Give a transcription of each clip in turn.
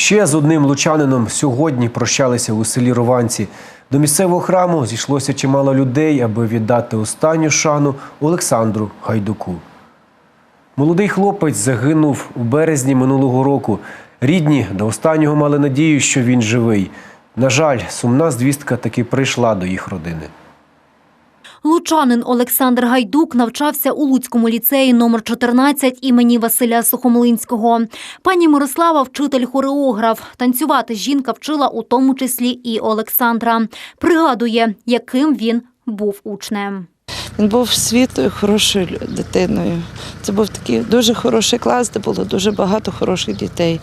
Ще з одним лучанином сьогодні прощалися у селі Рованці. До місцевого храму зійшлося чимало людей, аби віддати останню шану Олександру Гайдуку. Молодий хлопець загинув у березні минулого року. Рідні до останнього мали надію, що він живий. На жаль, сумна звістка таки прийшла до їх родини. Лучанин Олександр Гайдук навчався у Луцькому ліцеї номер 14 імені Василя Сухомлинського. Пані Мирослава вчитель хореограф. Танцювати жінка вчила у тому числі і Олександра. Пригадує, яким він був учнем. Він був світлою, хорошою дитиною. Це був такий дуже хороший клас, де було дуже багато хороших дітей.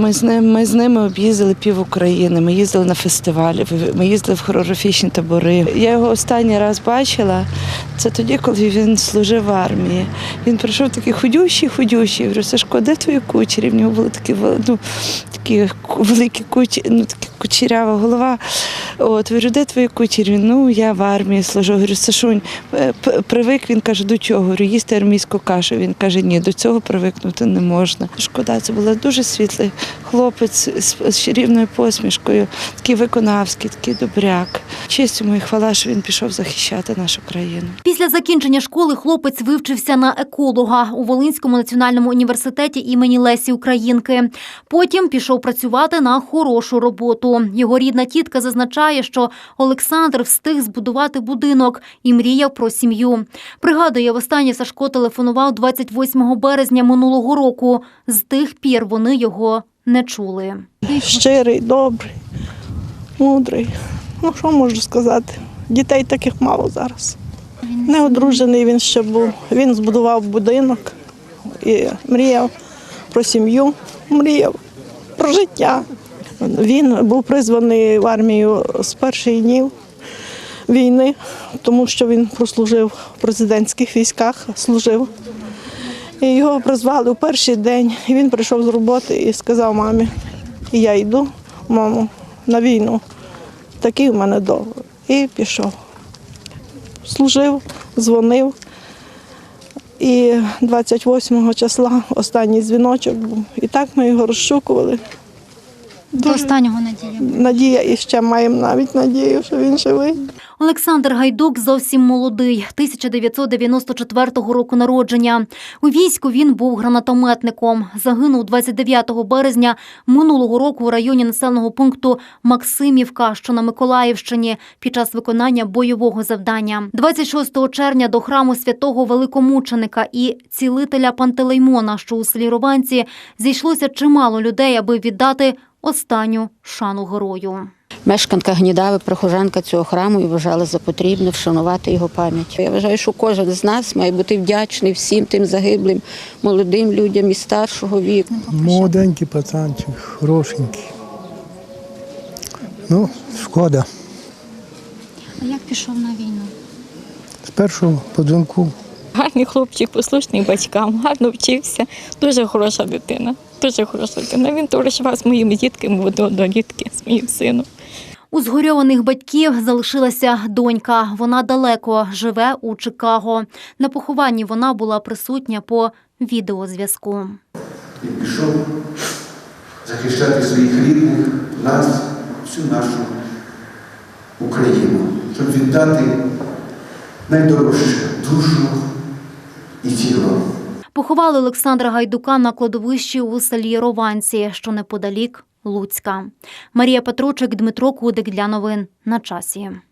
Ми з ним, ми з ними об'їздили пів України, ми їздили на фестивалі, ми їздили в хореографічні табори. Я його останній раз бачила. Це тоді, коли він служив в армії. Він прийшов такий худющий, худющий. Я говорю, Сашко, де твої кучері? В нього були такі, ну, такі великі кучері, ну, такі кучерява голова. От, говорю, де твої кучері? Ну, я в армії служу. Говорю, Сашунь, е, привик, він каже, до чого? Говорю, їсти армійську кашу. Він каже, ні, до цього привикнути не можна. Шкода, це був дуже світлий хлопець з, чарівною посмішкою, такий виконавський, такий добряк. Честь йому і хвала, що він пішов захищати нашу країну. Після закінчення школи хлопець вивчився на еколога у Волинському національному університеті імені Лесі Українки. Потім пішов працювати на хорошу роботу. Його рідна тітка зазначає, що Олександр встиг збудувати будинок і мріяв про сім'ю. Пригадує, востаннє Сашко телефонував 28 березня минулого року. З тих пір вони його не чули. щирий, добрий, мудрий. Ну, що можу сказати? Дітей таких мало зараз. Не одружений він ще був. Він збудував будинок і мріяв про сім'ю, мріяв про життя. Він був призваний в армію з перших днів війни, тому що він прослужив в президентських військах, служив. І його призвали у перший день, і він прийшов з роботи і сказав мамі, я йду, мамо, на війну. Такий у мене договор. І пішов. Служив, дзвонив. І 28 числа останній дзвіночок був. І так ми його розшукували. До останнього надія. Надія, і ще маємо навіть надію, що він живий. Олександр Гайдук зовсім молодий, 1994 року народження. У війську він був гранатометником. Загинув 29 березня минулого року у районі населеного пункту Максимівка, що на Миколаївщині, під час виконання бойового завдання. 26 червня до храму святого великомученика і цілителя Пантелеймона, що у селі Рованці, зійшлося чимало людей, аби віддати останню шану герою. Мешканка Гнідави, прихожанка цього храму і вважала за потрібне вшанувати його пам'ять. Я вважаю, що кожен з нас має бути вдячний всім тим загиблим молодим людям і старшого віку. Молоденький пацанчик, хорошенький. Ну, шкода. А як пішов на війну? З першого подзвонку Гарний хлопчик, послушний батькам, гарно вчився. Дуже хороша дитина. Дуже хороша дитина. Він товаришував з моїми дітками в однолітки, з моїм сином. У згорьованих батьків залишилася донька. Вона далеко живе у Чикаго. На похованні вона була присутня по відеозв'язку. і пішов захищати своїх рідних, нас, всю нашу Україну, щоб віддати найдорожче душу і тіло. Поховали Олександра Гайдука на кладовищі у селі Рованці, що неподалік Луцька. Марія Петручик, Дмитро Кудик для новин на часі.